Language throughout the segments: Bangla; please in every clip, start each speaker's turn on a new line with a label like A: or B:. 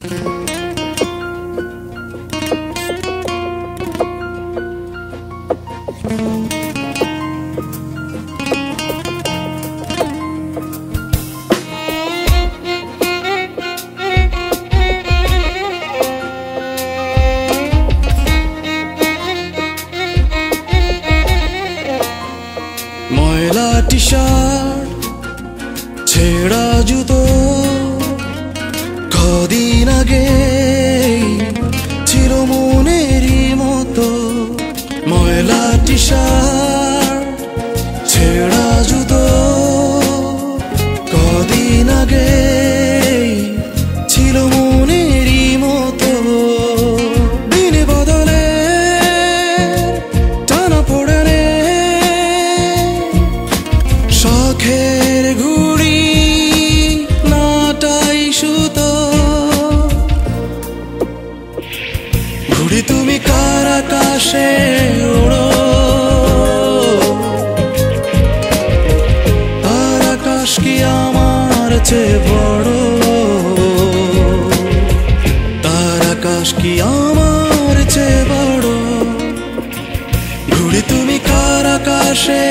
A: ময়লা টি শার্ট ছেঁড়া জুতো শখের ঘুড়ি নাটাই সুতো। ঘুড়ি তুমি কার আকাশে ওড়ো? তার আকাশ কি আমার চেয়ে বড়? তার আকাশ কি আমার চেয়ে বড়? ঘুড়ি তুমি কার আকাশে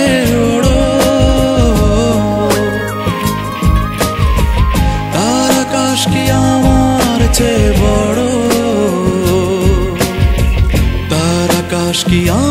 A: ওড়ো? তার কি আমার চেয়ে বড়। তার আকাশ কি আমার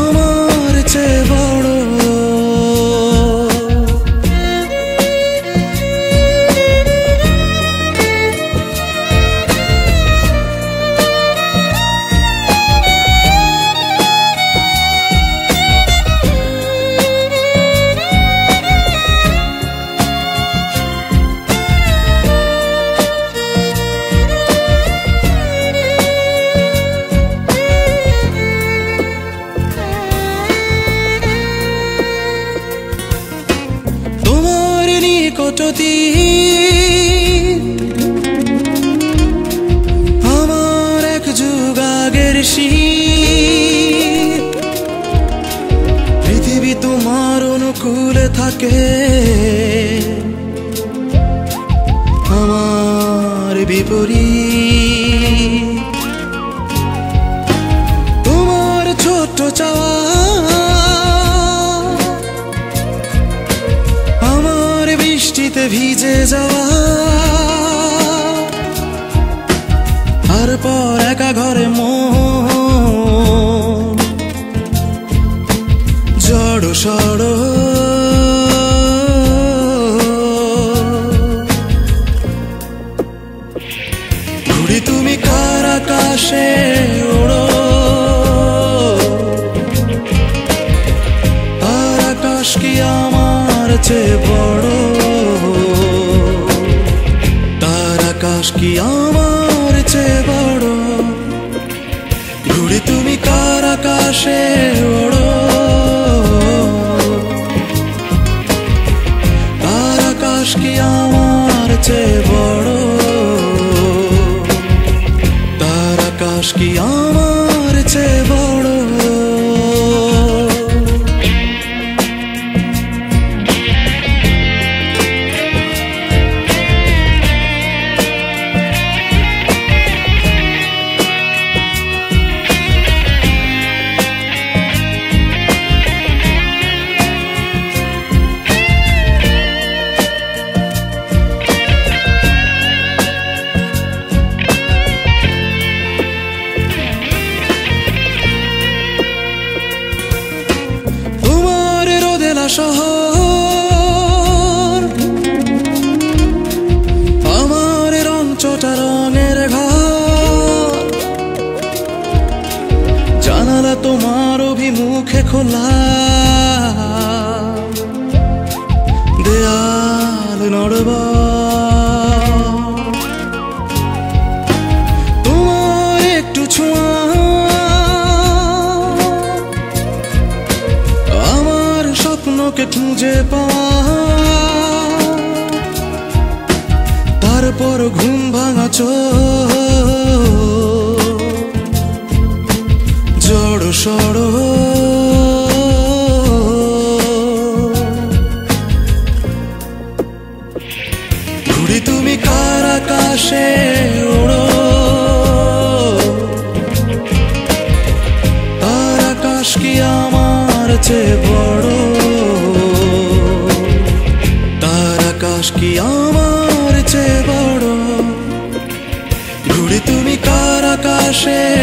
A: আমার এক যুগ আগের শীত। পৃথিবী তোমার অনুকূলে থাকে। আমার বিপরীত ভিজে যাওয়া। তারপর একা ঘরে মন। জড় সড়। ঘুড়ি তুমি কার আকাশে ওড়ো? আর আকাশ কি আমার চেয়ে বড়? কি আমার চেয়ে বড়। ঘুরে তুমি কার আকাশে ওড়ো? শহর। আমার রঞ্চটা চোটা রঙের ঘর। জানালা তোমার অভিমুখে খোলা। দেয়াল নড়বা তোকে খুঁজে তারপর ঘুম ভাঙা জড় সড় ঘুড়ি তুমি কার আকাশে উড়ো আর আকাশ কি আমার চেয়ে বড় আকাশে